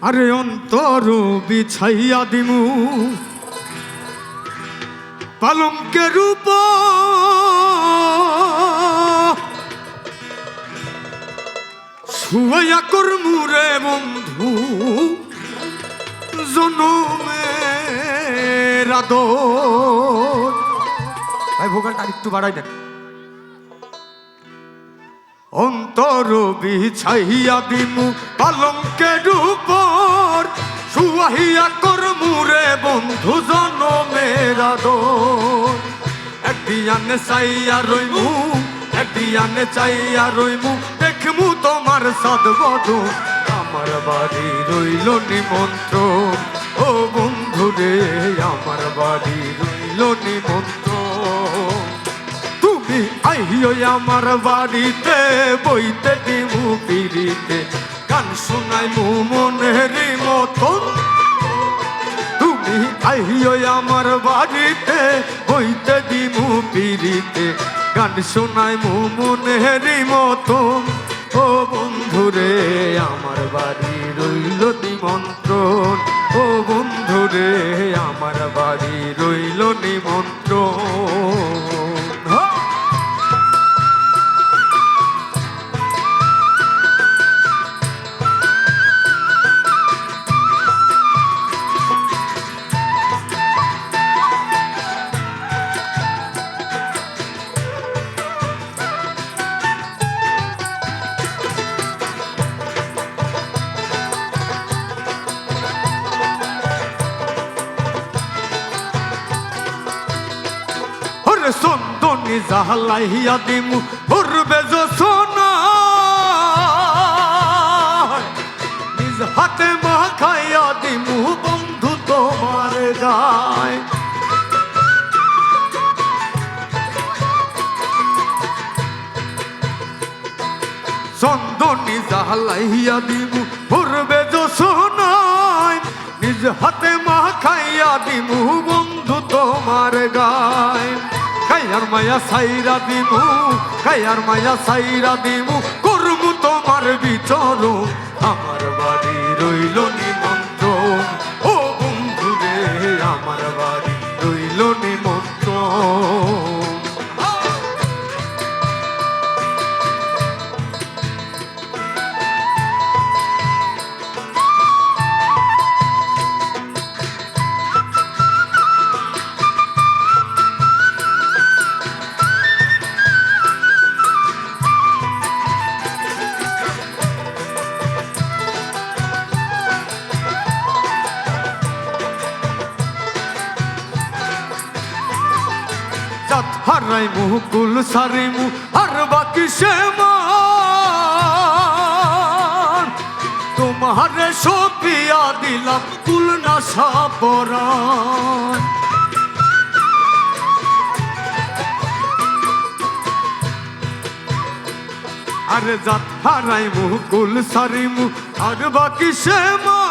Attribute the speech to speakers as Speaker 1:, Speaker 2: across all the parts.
Speaker 1: আরে অন্তর বিছাইয়া দিমু। পালঙ্কের রূপ। শুয়াইয়া কর্মুরে বন্ধু, জনমের আদর। ভাই, ভোগালটা একটু বাড়াই দেন। অন্তর বিছাইয়া দিমু পালঙ্কের উপর শুয়াইয়া কর্মুরে বন্ধু জনমের আদর। একদিয়ানে চাইয়া রইমু, একদিয়ানে চাইয়া রইমু, দেখমু তোমার সদবধু আমার বাড়ি রইল নিমন্ত্র ও বন্ধু রে, আমার বাড়ি রইল নিমন্ত্র তুমি আইও আমার বাড়িতে, বইতে দিমু পিড়িতে। গান শোনাই মু মনের মতন আইও আমার বাড়িতে, হইতে দিমু পিড়িতে। গান শোনায় মু মনের মতো। ও বন্ধুরে, আমার বাড়ি রইল নিমন্ত্রণ ওরে সন্দনি জাহালাইয়া দিমু পূর্বে যো সোনা। নিজ হাতে মাখাইয়া দিমু, বন্ধু তোমার গায়। চন্দনী জাহালাইয়া দিমু পূর্বে যো সোনায় নিজ হাতে মাখাইয়া দিমু, বন্ধু তোমার গায়। মায়া সাইরা দিমু কায়ার মায়া সাইরা দিমু করমু তোমার বিচরণ। আমার বাড়ি রইল নিমন্ত্রণ জাত হারাই মুকুল সারিমু, আর বাকি সে তোমারে সপিয়া দিলাম, কুল না সাপরান আরে জাত হারাই মুকুল সারিমু, আর বাকি সে মান।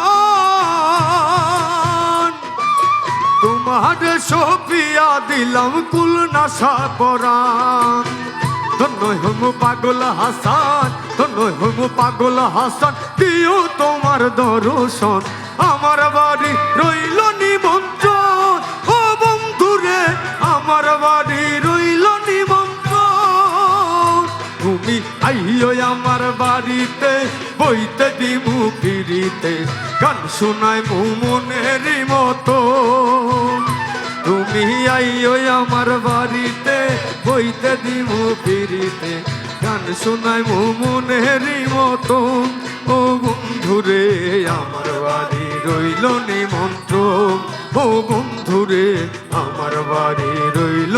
Speaker 1: তোমার সপিয়া দিলাম কুল নাশা পরাণ ধন্য হম পাগল হাসান ধন্য হম পাগল হাসান, দিও তোমার দর্শন। আমার বাড়ি রইল নিমন্ত্রণ। ও বন্ধুরে, আমার বাড়ি রইল নিমন্ত্রণ। তুমি আইও আমার বাড়িতে, বইতে দিমু ফিরিতে। গান শোনায় মনের মতো। তুমি আইও আমার বাড়িতে বইতে দিব ফিরিতে। গান শোনাই মু মনের মতো ও বন্ধুরে, আমার বাড়ি রইল নিমন্ত্র ও বন্ধুরে, আমার বাড়ি রইল